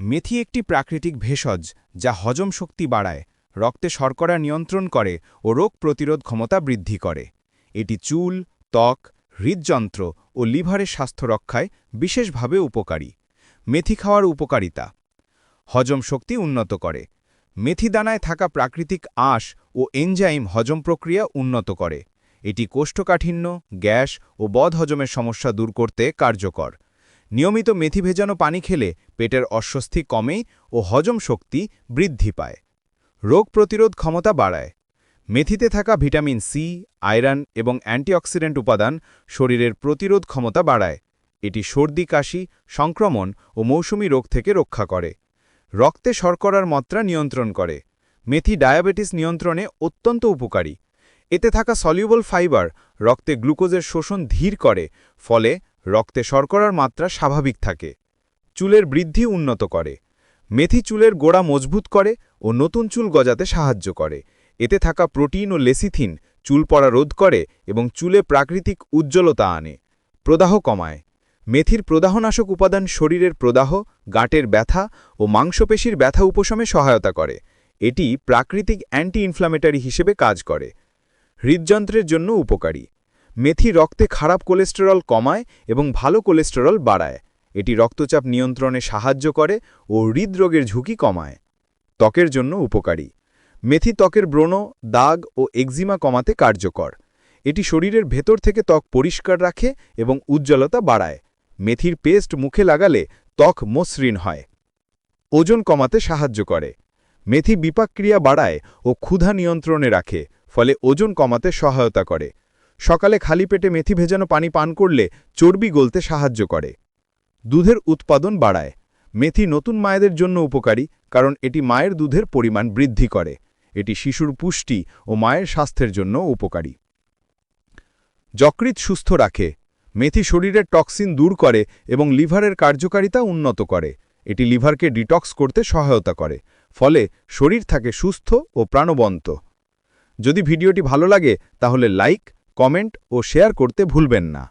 মেথি একটি প্রাকৃতিক ভেষজ যা হজম শক্তি বাড়ায়, রক্তে শর্করা নিয়ন্ত্রণ করে ও রোগ প্রতিরোধ ক্ষমতা বৃদ্ধি করে। এটি চুল, ত্বক, হৃদযন্ত্র ও লিভারের স্বাস্থ্য রক্ষায় বিশেষভাবে উপকারী। মেথি খাওয়ার উপকারিতা। হজম শক্তি উন্নত করে। মেথি দানায় থাকা প্রাকৃতিক আঁশ ও এনজাইম হজম প্রক্রিয়া উন্নত করে। এটি কোষ্ঠকাঠিন্য, গ্যাস ও বদহজমের সমস্যা দূর করতে কার্যকর। নিয়মিত মেথি ভেজানো পানি খেলে পেটের অস্বস্তি কমে ও হজম শক্তি বৃদ্ধি পায়। রোগ প্রতিরোধ ক্ষমতা বাড়ায়। মেথিতে থাকা ভিটামিন সি, আয়রন এবং অ্যান্টিঅক্সিডেন্ট উপাদান শরীরের প্রতিরোধ ক্ষমতা বাড়ায়। এটি সর্দি, কাশি, সংক্রমণ ও মৌসুমি রোগ থেকে রক্ষা করে। রক্তে শর্করার মাত্রা নিয়ন্ত্রণ করে। মেথি ডায়াবেটিস নিয়ন্ত্রণে অত্যন্ত উপকারী। এতে থাকা সলিউবল ফাইবার রক্তে গ্লুকোজের শোষণ ধীর করে, ফলে রক্তে শর্করার মাত্রা স্বাভাবিক থাকে। চুলের বৃদ্ধি উন্নত করে। মেথি চুলের গোড়া মজবুত করে ও নতুন চুল গজাতে সাহায্য করে। এতে থাকা প্রোটিন ও লেসিথিন চুল পড়া রোধ করে এবং চুলে প্রাকৃতিক উজ্জ্বলতা আনে। প্রদাহ কমায়। মেথির প্রদাহনাশক উপাদান শরীরের প্রদাহ, গাঁটের ব্যথা ও মাংসপেশির ব্যথা উপশমে সহায়তা করে। এটি প্রাকৃতিক অ্যান্টি ইনফ্লামেটারি হিসেবে কাজ করে। হৃদযন্ত্রের জন্য উপকারী। মেথি রক্তে খারাপ কোলেস্টেরল কমায় এবং ভালো কোলেস্টেরল বাড়ায়। এটি রক্তচাপ নিয়ন্ত্রণে সাহায্য করে ও হৃদরোগের ঝুঁকি কমায়। ত্বকের জন্য উপকারী। মেথি ত্বকের ব্রণ, দাগ ও এক্সিমা কমাতে কার্যকর। এটি শরীরের ভেতর থেকে ত্বক পরিষ্কার রাখে এবং উজ্জ্বলতা বাড়ায়। মেথির পেস্ট মুখে লাগালে ত্বক মসৃণ হয়। ওজন কমাতে সাহায্য করে। মেথি বিপাকক্রিয়া বাড়ায় ও ক্ষুধা নিয়ন্ত্রণে রাখে, ফলে ওজন কমাতে সহায়তা করে। সকালে খালি পেটে মেথি ভেজানো পানি পান করলে চর্বি গলতে সাহায্য করে। দুধের উৎপাদন বাড়ায়। মেথি নতুন মায়েদের জন্য উপকারী, কারণ এটি মায়ের দুধের পরিমাণ বৃদ্ধি করে। এটি শিশুর পুষ্টি ও মায়ের স্বাস্থ্যের জন্য উপকারী। যকৃৎ সুস্থ রাখে। মেথি শরীরের টক্সিন দূর করে এবং লিভারের কার্যকারিতা উন্নত করে। এটি লিভারকে ডিটক্স করতে সহায়তা করে, ফলে শরীর থাকে সুস্থ ও প্রাণবন্ত। যদি ভিডিওটি ভালো লাগে, তাহলে লাইক কমেন্ট ও শেয়ার করতে ভুলবেন না।